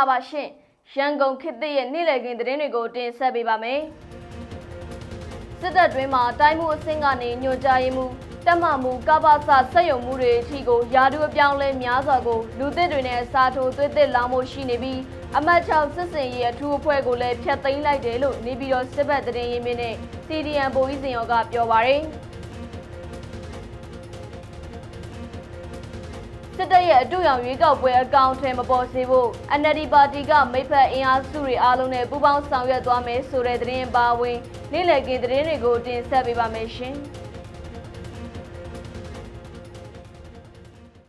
လာပါရှင်ရန်ကုန်ခေတ်သစ်ရဲ့နေ့လည်ခင်းသတင်းတွေကိုတင်ဆက်ပေးပါမယ်စစ်တပ်တွင်းမှာတိုင်းမှုအဆင့်ကနေညွှန်ကြားရေးမှုတက်မှမှုကပ္ပစစက်ယုံမှုတွေအထိကိုယာဒူအပြောင်းလဲများစွာကိုလူသစ်တွေနဲ့အစားထိုးသွေးသစ်လောင်းမှုရှိနေပြီးအမတ်6စစ်စင်ရေးအထူးအဖွဲ့ကိုလည်းဖျက်သိမ်းလိုက်တယ်လို့နေပြည်တော်စစ်ဘက်သတင်းရင်းမြစ်နဲ့ CDN ဗိုလ်ကြီးစင်ရောကပြောပါရယ် စစ်တပ်ရဲ့အတူရောင်ရွေးကောက်ပွဲအကောင့်ထဲမပေါ်စေဖို့ NLD ပါတီကမိဖက်အင်အားစုတွေအားလုံးနဲ့ပူးပေါင်းဆောင်ရွက်သွားမယ်ဆိုတဲ့သတင်းပါဝင်နေ့လည်ကင်းသတင်းတွေကိုတင်ဆက်ပေးပါမယ်ရှင်။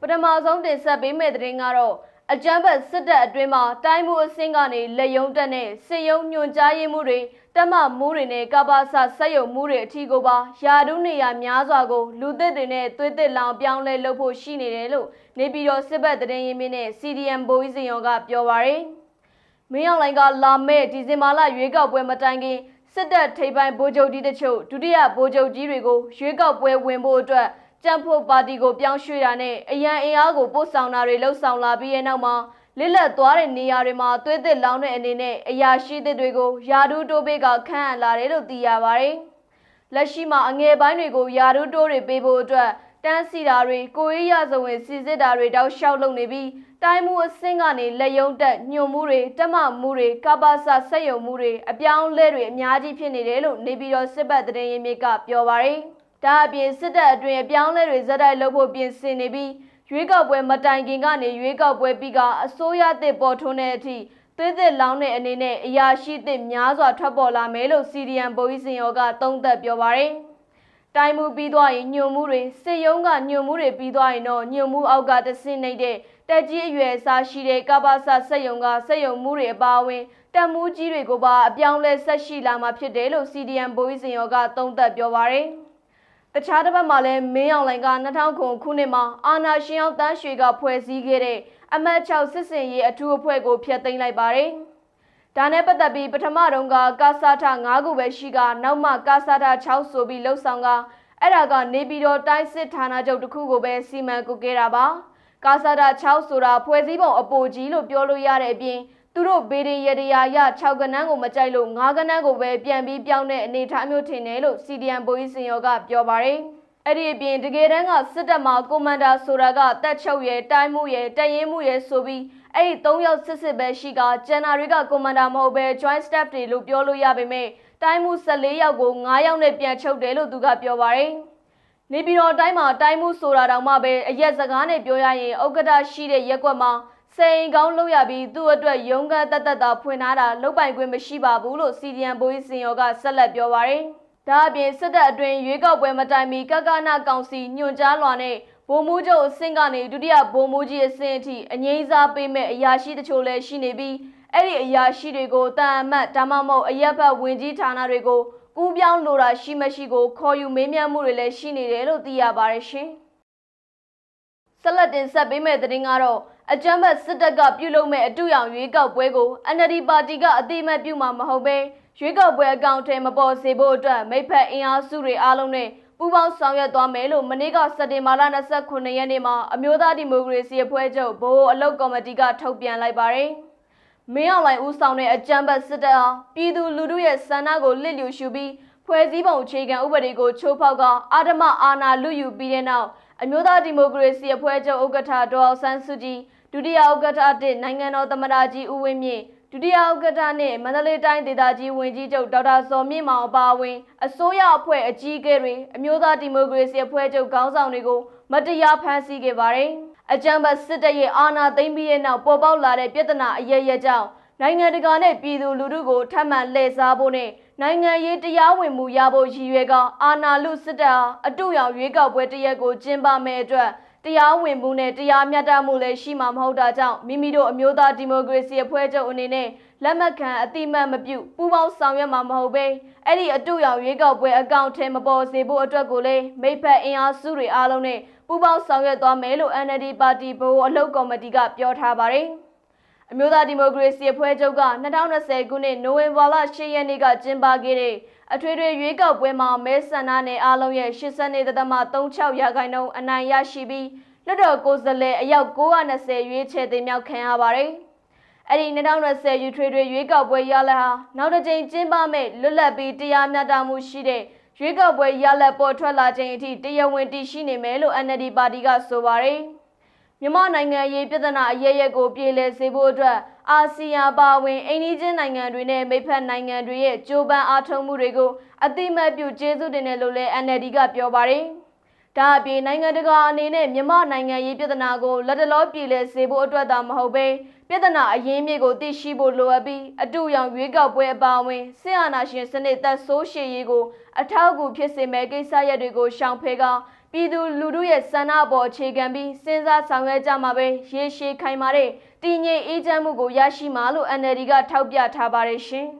ပထမဆုံးတင်ဆက်ပေးမယ့်သတင်းကတော့အကြမ်းဖက်စစ်တပ်အတွင်းမှာတိုင်းမှုအဆင့်ကနေလက်ယုံတက်နဲ့စစ်ယုံညွန်ကြားရေးမှုတွေတက်မမှုတွေနဲ့ကပ္ပစဆက်ယုံမှုတွေအထီကိုပါယာဒုနေရများစွာကိုလူသစ်တွေနဲ့သွေးသစ်လောင်ပြောင်းလဲလုပ်ဖို့ရှိနေတယ်လို့ နေပြည်တော်စစ်ဘက်သတင်းရင်းမြစ်နဲ့ CDM ဘိုးကြီးစင်ရောကပြောပါရယ်မင်းအောင်လိုင်ကလာမဲ့ဒီဇင်ဘာလရွေးကောက်ပွဲမတိုင်ခင်စစ်တပ်ထိပ်ပိုင်းဗိုလ်ချုပ်ကြီးတချို့ဒုတိယဗိုလ်ချုပ်ကြီးတွေကိုရွေးကောက်ပွဲဝင်ဖို့အတွက်ကြံ့ဖို့ပါတီကိုပြောင်းရွှေ့တာနဲ့အရန်အင်အားကိုပို့ဆောင်တာတွေလှုပ်ဆောင်လာပြီးတဲ့နောက်မှာလစ်လက်သွားတဲ့နေရာတွေမှာသွေးသစ်လောင်းတဲ့အနေနဲ့အရာရှိသစ်တွေကိုယာဒူးတိုးပေးကခန့်အပ်လာတယ်လို့သိရပါတယ်။လက်ရှိမှာအငယ်ပိုင်းတွေကိုယာဒူးတိုးတွေပေးဖို့အတွက် တန်းစီတာတွေကိုရေးရဇဝင်စီစစ်တာတွေတောက်လျှောက်လုပ်နေပြီးတိုင်းမှုအဆင့်ကနေလက်ယုံတက်ညွန်မှုတွေတက်မမှုတွေကပ္ပစဆက်ယုံမှုတွေအပြောင်းအလဲတွေအများကြီးဖြစ်နေတယ်လို့နေပြည်တော်စစ်ဘက်သတင်းရင်းမြစ်ကပြောပါရယ်။ဒါအပြင်စစ်တပ်အတွင်းအပြောင်းအလဲတွေဇက်တိုက်လုပ်ဖို့ပြင်ဆင်နေပြီးရွေးကောက်ပွဲမတိုင်ခင်ကနေရွေးကောက်ပွဲပြီးကအစိုးရသစ်ပေါ်ထွန်းတဲ့အထိသွေးသစ်လောင်းတဲ့အနေနဲ့အရာရှိသစ်များစွာထွက်ပေါ်လာမယ်လို့ CDN ဗိုလ်ကြီးစင်ရောကသုံးသပ်ပြောပါရယ်။ တိုင်းမှုပြီးသွားရင်ညွန်မှုတွေစစ်ရုံးကညွန်မှုတွေပြီးသွားရင်တော့ညွန်မှုအောက်ကတဆင့်နေတဲ့တက်ကြီးအရွယ်အစားရှိတဲ့ကပ္ပစစက်ယုံကစက်ယုံမှုတွေအပါအဝင်တက်မှုကြီးတွေကိုပါအပြောင်းလဲဆက်ရှိလာမှာဖြစ်တယ်လို့ CDN ဗိုလ်ကြီးစင်ရောကသုံးသပ်ပြောပါရယ်။တခြားတစ်ပတ်မှာလည်းမင်းအောင်လှိုင်က2000ခုနှစ်မှာအာနာရှင်အောင်တန်းရွှေကဖွဲ့စည်းခဲ့တဲ့အမတ်6စစ်စင်ရေးအထူးအဖွဲ့ကိုဖျက်သိမ်းလိုက်ပါတယ်။ ဒါနဲ့ပတ်သက်ပြီးပထမတုန်းကကာစာထ9ခုပဲရှိကနောက်မှကာစာထ6ဆိုပြီးလှုပ်ဆောင်ကအဲ့ဒါကနေပြည်တော်တိုင်းစစ်ဌာနချုပ်တစ်ခုကိုပဲစီမံကုတ်ခဲ့တာပါ။ကာစာထ6ဆိုတာဖွဲ့စည်းပုံအပိုကြီးလို့ပြောလို့ရတဲ့အပြင်သူတို့ဘေးရင်ရတရားရ6ကနန်းကိုမကြိုက်လို့9ကနန်းကိုပဲပြန်ပြီးပြောင်းတဲ့အနေထားမျိုးထင်တယ်လို့ CDN ဘိုးကြီးစင်ရောကပြောပါတယ်။အဲ့ဒီအပြင်တကယ်တမ်းကစစ်တပ်မှာကွန်မန်ဒါဆိုတာကတက်ချုပ်ရဲ့တိုင်းမှုရဲ့တရင်မှုရဲ့ဆိုပြီး အဲ့ဒီ၃ယောက်စစ်စစ်ပဲရှိကကျန်နာတွေကကွန်မန်ဒါမဟုတ်ပဲ joint staff တွေလို့ပြောလို့ရပေမဲ့တိုင်းမှု14ယောက်ကို9ယောက်နဲ့ပြန်ချုပ်တယ်လို့သူကပြောပါတယ်။နေပြည်တော်တိုင်းမှာတိုင်းမှုဆိုတာတောင်မှပဲအရက်စကားနဲ့ပြောရရင်ဥက္ကဋ္ဌရှိတဲ့ရက်ကွက်မှာစိန်ကောင်းလုပ်ရပြီးသူ့အတွက်ရုံးကန်းတက်တက်တာဖွင့်ထားတာလုတ်ပိုင်ခွင့်မရှိပါဘူးလို့စီဒီအန်ဘိုးကြီးစင်ရောကဆက်လက်ပြောပါရယ်။ဒါအပြင်စစ်တပ်အတွင်းရွေးကောက်ပွဲမတိုင်မီကကနာကောင်စီညွှန်ကြားလွှာနဲ့ ဗိုလ်မှူးချုပ်အဆင့်ကနေဒုတိယဗိုလ်မှူးကြီးအဆင့်အထိအငိမ့်စားပေးမဲ့အရာရှိတချို့လည်းရှိနေပြီးအဲ့ဒီအရာရှိတွေကိုတာအမတ်ဒါမှမဟုတ်အရက်ဘတ်ဝင်ကြီးဌာနတွေကိုကူးပြောင်းလိုတာရှိမရှိကိုခေါ်ယူမေးမြန်းမှုတွေလည်းရှိနေတယ်လို့သိရပါတယ်ရှင်။ဆက်လက်တင်ဆက်ပေးမယ့်သတင်းကတော့အကြမ်းဖက်စစ်တပ်ကပြုလုပ်မဲ့အတူရောင်ရွေးကောက်ပွဲကို NLD ပါတီကအတိအမှတ်ပြုမှာမဟုတ်ပဲရွေးကောက်ပွဲအကောင့်ထဲမပေါ်စေဖို့အတွက်မိဖက်အင်အားစုတွေအားလုံးနဲ့ ပူးပေါင်းဆောင်ရွက်သွားမယ်လို့မနေ့ကစက်တင်ဘာလ29ရက်နေ့မှာအမျိုးသားဒီမိုကရေစီအဖွဲ့ချုပ်ဗဟိုအလုပ်ကော်မတီကထုတ်ပြန်လိုက်ပါတယ်။မင်းအောင်လှိုင်ဦးဆောင်တဲ့အကြမ်းဖက်စစ်တပ်ဟာပြည်သူလူထုရဲ့ဆန္ဒကိုလစ်လျူရှုပြီးဖွဲ့စည်းပုံအခြေခံဥပဒေကိုချိုးဖောက်ကအာဓမအာဏာလုယူပြီးတဲ့နောက်အမျိုးသားဒီမိုကရေစီအဖွဲ့ချုပ်ဥက္ကဋ္ဌဒေါ်အောင်ဆန်းစုကြည်ဒုတိယဥက္ကဋ္ဌတစ်နိုင်ငံတော်သမ္မတကြီးဦးဝင်းမြင့် ဒုတိယဥက္ကဋ္ဌနဲ့မန္တလေးတိုင်းဒေသကြီးဝန်ကြီးချုပ်ဒေါက်တာဇော်မြင့်မောင်အပါအဝင်အစိုးရအဖွဲ့အကြီးအကဲတွေအမျိုးသားဒီမိုကရေစီအဖွဲ့ချုပ်ခေါင်းဆောင်တွေကိုမတရားဖမ်းဆီးခဲ့ပါတယ်။အကြံပတ်စစ်တပ်ရဲ့အာဏာသိမ်းပြီးတဲ့နောက်ပေါ်ပေါက်လာတဲ့ပြဿနာအရရကြောင့်နိုင်ငံတကာနဲ့ပြည်သူလူထုကိုထပ်မံလှည့်စားဖို့နဲ့နိုင်ငံရေးတရားဝင်မှုရဖို့ရည်ရွယ်ကအာဏာလုစစ်တပ်ဟာအတူရောင်ရွေးကောက်ပွဲတရက်ကိုကျင်းပမဲ့အတွက် တရားဝင်မှုနဲ့တရားမျှတမှုလည်းရှိမှာမဟုတ်တာကြောင့်မိမိတို့အမျိုးသားဒီမိုကရေစီအဖွဲ့ချုပ်အနေနဲ့လက်မှတ်ခံအတိမတ်မပြုပူးပေါင်းဆောင်ရွက်မှာမဟုတ်ပဲအဲ့ဒီအတူရောင်ရွေးကောက်ပွဲအကောင့်ထဲမပေါ်စေဖို့အတွက်ကိုလည်းမိဖက်အင်အားစုတွေအားလုံးနဲ့ပူးပေါင်းဆောင်ရွက်သွားမယ်လို့ NLD ပါတီဘိုးအလုပ်ကော်မတီကပြောထားပါတယ်အမျိုးသားဒီမိုကရေစီအဖွဲ့ချုပ်က2020ခုနှစ်နိုဝင်ဘာလ10ရက်နေ့ကကျင်းပခဲ့တဲ့ အထွေထွေရွေးကောက်ပွဲမှာမဲဆန္ဒနယ်အားလုံးရဲ့82.36ရာခိုင်နှုန်းအနိုင်ရရှိပြီးလွှတ်တော်ကိုယ်စားလှယ်အယောက်920ရွေးချယ်တင်မြှောက်ခံရပါတယ်။အဲ့ဒီ2020ယူထွေထွေရွေးကောက်ပွဲရလဒ်ဟာနောက်တစ်ကြိမ်ကျင်းပမဲ့လွတ်လပ်ပြီးတရားမျှတမှုရှိတဲ့ရွေးကောက်ပွဲရလဒ်ပေါ်ထွက်လာချိန်အထိတရားဝင်တည်ရှိနေမယ်လို့ NLD ပါတီကဆိုပါတယ်။မြန်မာနိုင်ငံရေးပြည်ထနာအရရက်ကိုပြည်လည်စေဖို့အတွက် အာဆီယံပါဝင်အိန္ဒိချင်းနိုင်ငံတွေနဲ့မိတ်ဖက်နိုင်ငံတွေရဲ့ကြိုးပမ်းအားထုတ်မှုတွေကိုအတိမတ်ပြုကျေးဇူးတင်တယ်လို့လည်း NLD ကပြောပါတယ်။ဒါအပြင်နိုင်ငံတကာအနေနဲ့မြန်မာနိုင်ငံရေးပြည်ထနာကိုလက်တလောပြည်လည်စေဖို့အတွက်သာမဟုတ်ဘဲပြည်ထနာအရင်းမြစ်ကိုသိရှိဖို့လိုအပ်ပြီးအတူရောင်ရွေးကောက်ပွဲအပါအဝင်ဆင်အာဏာရှင်စနစ်သက်ဆိုးရှည်ရေးကိုအထောက်အကူဖြစ်စေမဲ့ကိစ္စရပ်တွေကိုရှောင်ဖယ်ကောင်ပြည်သူလူထုရဲ့ဆန္ဒပေါ်အခြေခံပြီးစဉ်းစားဆောင်ရွက်ကြမှာပဲရေရှည်ခိုင်မာတဲ့ တည်ငြိမ်အေးချမ်းမှုကိုရရှိမှာလို့ NLD ကထောက်ပြထားပါတယ်ရှင်။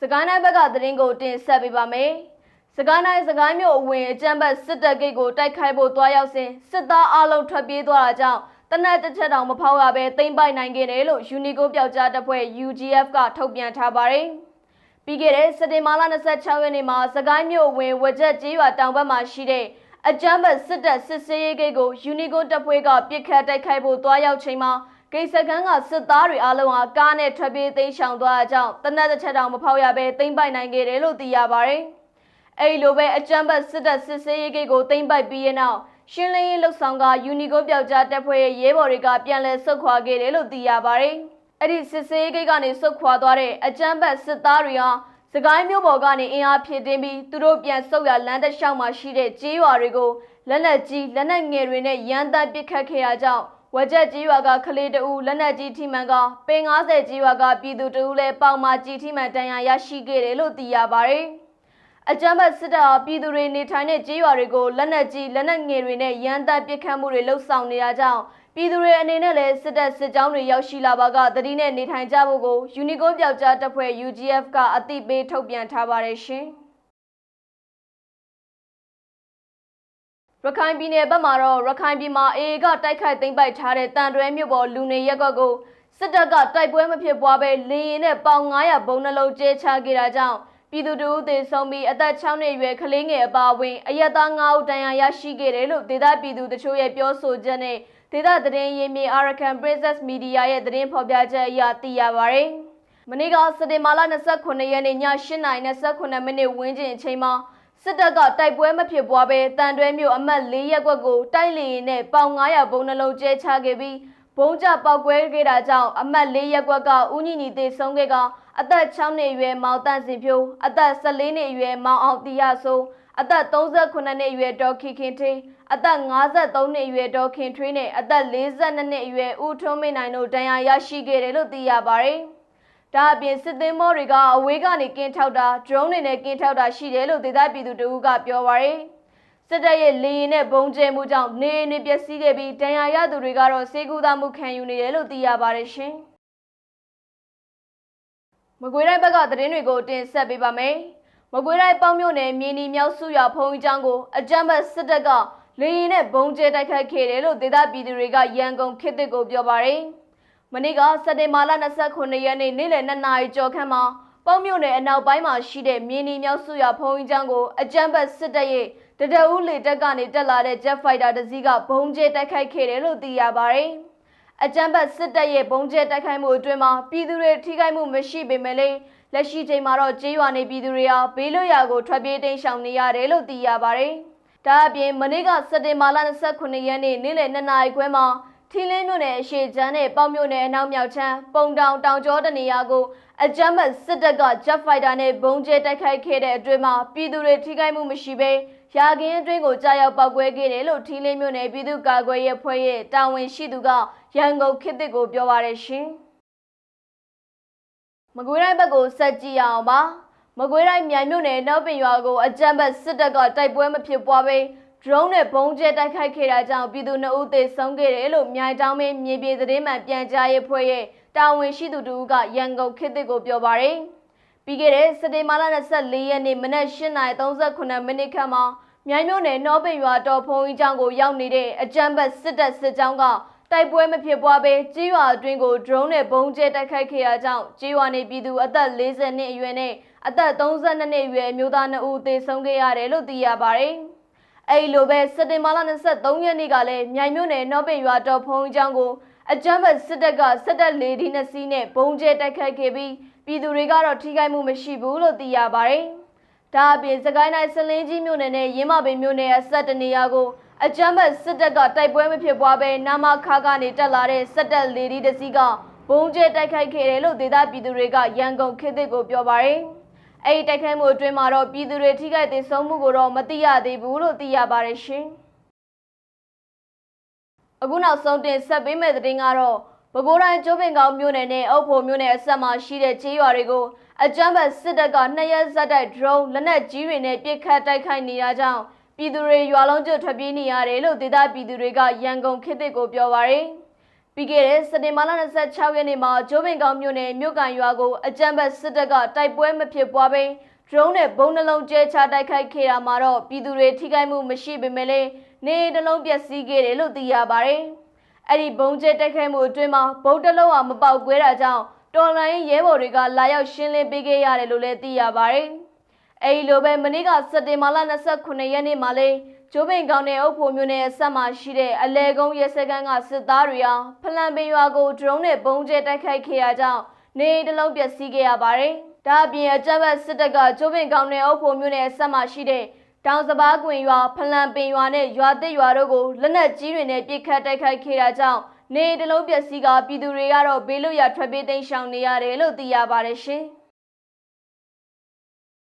စကိုင်းတိုင်းဘက်ကသတင်းကိုတင်ဆက်ပေးပါမယ်။စကိုင်းတိုင်းစကိုင်းမြို့အဝင်အကြမ်းဖက်စစ်တပ်ဂိတ်ကိုတိုက်ခိုက်ဖို့တွားရောက်စဉ်စစ်သားအလုံးထွက်ပြေးသွားတာကြောင့်တနက်တစ်ချက်တောင်မဖောက်ရဘဲတိမ့်ပိုက်နိုင်ခဲ့တယ်လို့ယူနီကိုပျောက်ကြားတပ်ဖွဲ့ UGF ကထုတ်ပြန်ထားပါတယ်။ပြီးခဲ့တဲ့စက်တင်ဘာလ26ရက်နေ့မှာစကိုင်းမြို့ဝင်ဝကြက်ကြီးရွာတောင်ဘက်မှာရှိတဲ့ အကြမ်းဖက်စစ်တပ်စစ်ဆေးရေးဂိတ်ကိုယူနီကိုတပ်ဖွဲ့ကပစ်ခတ်တိုက်ခိုက်ဖို့တွားရောက်ချိန်မှာဂိတ်စခန်းကစစ်သားတွေအားလုံးဟာကားနဲ့ထွက်ပြေးသိမ်းရှောင်သွားတဲ့အကြောင်းတနက်တစ်ချက်တောင်မဖောက်ရဘဲတိမ့်ပိုက်နိုင်ခဲ့တယ်လို့သိရပါတယ်။အဲဒီလိုပဲအကြမ်းဖက်စစ်တပ်စစ်ဆေးရေးဂိတ်ကိုတိမ့်ပိုက်ပြီးရဲ့နောက်ရှင်းလင်းရေးလှုပ်ဆောင်ကယူနီကိုပျောက်ကြားတပ်ဖွဲ့ရဲ့ရဲဘော်တွေကပြန်လည်ဆုတ်ခွာခဲ့တယ်လို့သိရပါတယ်။အဲ့ဒီစစ်ဆေးဂိတ်ကနေဆုတ်ခွာသွားတဲ့အကြမ်းဖက်စစ်သားတွေဟာ စကိုင်းမြို့ပေါ်ကနေအင်အားဖြည့်တင်းပြီးသူတို့ပြန်ဆုတ်ရလမ်းတစ်လျှောက်မှာရှိတဲ့ကြေးရွာတွေကိုလက်နက်ကြီးလက်နက်ငယ်တွေနဲ့ရန်တပ်ပစ်ခတ်ခဲ့ရကြောင်းဝကြက်ကြေးရွာကကလေးတအူလက်နက်ကြီးထိမှန်ကပင်90ကြေးရွာကပြည်သူတအူလည်းပေါင်မာကြီးထိမှန်တန်ရာရရှိခဲ့တယ်လို့သိရပါတယ်။အကြမ်းဖက်စစ်တပ်ဟာပြည်သူတွေနေထိုင်တဲ့ကြေးရွာတွေကိုလက်နက်ကြီးလက်နက်ငယ်တွေနဲ့ရန်တပ်ပစ်ခတ်မှုတွေလှုပ်ဆောင်နေတာကြောင့် ပြည်သူတွေအနေနဲ့လည်းစစ်တပ်စစ်ကြောင်းတွေရောက်ရှိလာပါကတတိနဲ့နေထိုင်ကြဖို့ကိုယူနီကိုပျောက်ကြားတပ်ဖွဲ့ UGF ကအသိပေးထုတ်ပြန်ထားပါတယ်ရှင်။ရခိုင်ပြည်နယ်ဘက်မှာတော့ရခိုင်ပြည်မှာအေအေကတိုက်ခိုက်သိမ်းပိုက်ထားတဲ့တန်တွဲမြို့ပေါ်လူနေရက်ကွက်ကိုစစ်တပ်ကတိုက်ပွဲမဖြစ်ပွားဘဲလေရင်နဲ့ပေါင်900ဘုံနှလုံးကျဲချခဲ့တာကြောင့်ပြည်သူတို့သေဆုံးပြီးအသက်6နှစ်အရွယ်ကလေးငယ်အပါအဝင်အရက်သား9ဦးတန်ရာရရှိခဲ့တယ်လို့ဒေသပြည်သူတချို့ရဲ့ပြောဆိုချက်နဲ့ ဒေသသတင်းရင်းမြစ် Arakan Princess Media ရဲ့သတင်းဖော်ပြချက်အရသိရပါဗျ။မနေ့ကစက်တင်ဘာလ29ရက်နေ့ည8:29မိနစ်ဝန်းကျင်အချိန်မှာစစ်တပ်ကတိုက်ပွဲမဖြစ်ပွားဘဲတန်တွဲမြို့အမှတ်၄ရပ်ကွက်ကိုတိုက်လေရင်နဲ့ပေါင်900ဘုံနှလုံးကျဲချခဲ့ပြီးဘုံကြပောက်ကွဲခဲ့တာကြောင့်အမှတ်၄ရပ်ကွက်ကဦးညီညီသေဆုံးခဲ့ကအသက်6နှစ်အရွယ်မောင်တန့်စင်ဖြိုးအသက်14နှစ်အရွယ်မောင်အောင်တီရဆိုး အသက်38နှစ်အရွယ်ဒေါ်ခင်ခင်ထွေးအသက်53နှစ်အရွယ်ဒေါ်ခင်ထွေးနဲ့အသက်42နှစ်အရွယ်ဦးထွန်းမင်းနိုင်တို့ဒဏ်ရာရရှိခဲ့တယ်လို့သိရပါတယ်။ဒါအပြင်စစ်သင်းမောတွေကအဝေးကနေကင်းထောက်တာ drone တွေနဲ့ကင်းထောက်တာရှိတယ်လို့ဒေသပြည်သူတို့ကပြောပါရယ်။စစ်တပ်ရဲ့လေရင်နဲ့ဘုံကျဲမှုကြောင့်နေနေပျက်စီးခဲ့ပြီးဒဏ်ရာရသူတွေကတော့စေကူသားမှုခံယူနေတယ်လို့သိရပါတယ်ရှင်။မကွေးတိုင်းဘက်ကသတင်းတွေကိုတင်ဆက်ပေးပါမယ်။ မကွေးတိုင်းပေါင်းမြို့နယ်မြေနီမြောက်စုရွာဖုံကြီးကျောင်းကိုအကြမ်းဖက်စစ်တပ်ကလေရင်နဲ့ဘုံကျဲတိုက်ခိုက်ခဲ့တယ်လို့ဒေသပြည်သူတွေကရန်ကုန်ခေတ်သစ်ကိုပြောပါရယ်။မနေ့ကစက်တင်ဘာလ29ရက်နေ့နေ့လယ်2နာရီကျော်ခန့်မှာပေါင်းမြို့နယ်အနောက်ပိုင်းမှာရှိတဲ့မြေနီမြောက်စုရွာဖုံကြီးကျောင်းကိုအကြမ်းဖက်စစ်တပ်ရဲ့တတအူးလေတပ်ကနေတက်လာတဲ့ Jet Fighter တစ်စီးကဘုံကျဲတိုက်ခိုက်ခဲ့တယ်လို့သိရပါရယ်။အကြမ်းဖက်စစ်တပ်ရဲ့ဘုံကျဲတိုက်ခိုက်မှုအတွင်းမှာပြည်သူတွေထိခိုက်မှုမရှိပေမဲ့လည်း လက်ရှိချိန်မှာတော့ကျေးရွာနေပြည်သူတွေဟာဘေးလွတ်ရာကိုထွက်ပြေးတိမ်းရှောင်နေရတယ်လို့သိရပါတယ်။ဒါအပြင်မနေ့ကစက်တင်ဘာလ29ရက်နေ့နေ့လယ်2နာရီခွဲမှာထီလင်းမြို့နယ်အရှိချမ်းနဲ့ပေါက်မြို့နယ်အနောက်မြောက်ချမ်းပုံတောင်တောင်ကျောတနေရာကိုအကြမ်းဖက်စစ်တပ်က Jet Fighter နဲ့ဘုံကျဲတိုက်ခိုက်ခဲ့တဲ့အတွင်းမှာပြည်သူတွေထိခိုက်မှုမရှိဘဲရာခင်းအတွင်းကိုကြားရောက်ပောက်ကွဲခဲ့တယ်လို့ထီလင်းမြို့နယ်ပြည်သူ့ကာကွယ်ရေးအဖွဲ့ရဲ့တာဝန်ရှိသူကရန်ကုန်ခေတ်သစ်ကိုပြောပါရရှင်။ မကွေးတိုင်းဘက်ကိုဆက်ကြည့်ရအောင်ပါ။မကွေးတိုင်းမြိုင်မြို့နယ်နောက်ပင်ရွာကိုအကြမ်းဖက်စစ်တပ်ကတိုက်ပွဲမဖြစ်ပွားဘဲ drone နဲ့ဘုံကျဲတိုက်ခိုက်ခဲ့တာကြောင့်ပြည်သူ2ဦးသေဆုံးခဲ့တယ်လို့မြိုင်တောင်မင်းမြေပြည်သတင်းမှန်ပြန်ကြားရေးဖွဲ့ရဲ့တာဝန်ရှိသူတို့ကရန်ကုန်ခေတ်သစ်ကိုပြောပါရယ်။ပြီးခဲ့တဲ့စက်တင်ဘာလ24ရက်နေ့မနက်8:38မိနစ်ခန့်မှာမြိုင်မြို့နယ်နှောပင်ရွာတော်ဖုံကြီးကျောင်းကိုရောက်နေတဲ့အကြမ်းဖက်စစ်တပ်စစ်ကြောင်းက တိုက်ပွဲမဖြစ်ပွားဘဲကြေးရွာအတွင်းကို drone နဲ့ဘုံကျဲတိုက်ခိုက်ခဲ့ရကြောင်းကြေးရွာနေပြည်သူအသက်40နှစ်အရွယ်နဲ့အသက်32နှစ်အရွယ်အမျိုးသား2ဦးသေဆုံးခဲ့ရတယ်လို့သိရပါတယ်။အဲဒီလိုပဲစက်တင်ဘာလ23ရက်နေ့ကလည်းမြိုင်မြို့နယ်နှောပင်ရွာတော်ဖုံကြီးကျောင်းကိုအကြမ်းဖက်စစ်တပ်ကစစ်တပ်လေဒီနှစ်စီးနဲ့ဘုံကျဲတိုက်ခိုက်ခဲ့ပြီးပြည်သူတွေကတော့ထိခိုက်မှုမရှိဘူးလို့သိရပါတယ်။ဒါအပြင်စကိုင်းတိုင်းစလင်းကြီးမြို့နယ်နဲ့ရင်းမပင်မြို့နယ်အဆက်တနေရာကို အကြမ်းဖက်စစ်တပ်ကတိုက်ပွဲမဖြစ်ပွားဘဲနာမခါကနေတက်လာတဲ့စစ်တပ်လေဒီတစ်စီးကဘုံကျဲတိုက်ခိုက်ခဲ့တယ်လို့ဒေသပြည်သူတွေကရန်ကုန်ခေတ်သစ်ကိုပြောပါတယ်။အဲ့ဒီတိုက်ခိုက်မှုအတွင်းမှာတော့ပြည်သူတွေထိခိုက်ဒေဆုံးမှုကိုတော့မသိရသေးဘူးလို့သိရပါတယ်ရှင်။အခုနောက်ဆုံးတင်ဆက်ပေးမယ့်သတင်းကတော့ပဲခူးတိုင်းကျိုးပင်ကောင်းမြို့နယ်နဲ့အုပ်ဖို့မြို့နယ်အစပ်မှာရှိတဲ့ကျေးရွာတွေကိုအကြမ်းဖက်စစ်တပ်ကနှစ်ရက်ဇက်တိုက်ဒရုန်းလက်နက်ကြီးတွေနဲ့ပစ်ခတ်တိုက်ခိုက်နေတာကြောင့် ပြည်သူတွေရွာလုံးကျွတ်ထွက်ပြေးနေရတယ်လို့ဒေသပြည်သူတွေကရန်ကုန်ခေတ်သစ်ကိုပြောပါရယ်ပြီးခဲ့တဲ့စက်တင်ဘာလ26ရက်နေ့မှာကျိုးပင်ကောင်းမြို့နယ်မြို့ကန်ရွာကိုအကြမ်းဖက်စစ်တပ်ကတိုက်ပွဲမဖြစ်ပွားဘဲဒရုန်းနဲ့ဘုံနှလုံးကျဲချတိုက်ခိုက်ခဲ့တာမှာတော့ပြည်သူတွေထိခိုက်မှုမရှိပေမဲ့လည်းနေအိမ်တစ်လုံးပျက်စီးခဲ့တယ်လို့သိရပါတယ်။အဲ့ဒီဘုံကျဲတိုက်ခိုက်မှုအတွင်းမှာဗုံးတစ်လုံးဟာမပေါက်ကွဲတာကြောင့်တော်လိုင်းရဲဘော်တွေကလာရောက်ရှင်းလင်းပေးခဲ့ရတယ်လို့လည်းသိရပါတယ်။ အဲ့ဒီလိုပဲမနေ့ကစက်တင်ဘာလ29ရက်နေ့မှာလေကျိုးပင်ကောင်နယ်အုပ်ဖို့မြို့နယ်အဆက်မှာရှိတဲ့အလဲကုန်းရဲစခန်းကစစ်သားတွေဟာဖလန်ပင်ရွာကိုဒရုန်းနဲ့ဘုံကျဲတိုက်ခိုက်ခဲ့ရကြောင်းနေအိမ်တစ်လုံးပျက်စီးခဲ့ရပါတယ်။ဒါအပြင်အကြမ်းဖက်စစ်တပ်ကကျိုးပင်ကောင်နယ်အုပ်ဖို့မြို့နယ်အဆက်မှာရှိတဲ့တောင်စပားကွင်ရွာဖလန်ပင်ရွာနဲ့ရွာသစ်ရွာတို့ကိုလက်နက်ကြီးတွေနဲ့ပစ်ခတ်တိုက်ခိုက်ခဲ့တာကြောင့်နေအိမ်တစ်လုံးပျက်စီးကပြည်သူတွေကတော့ဘေးလွတ်ရာထွက်ပြေးတိမ်းရှောင်နေရတယ်လို့သိရပါတယ်ရှင်။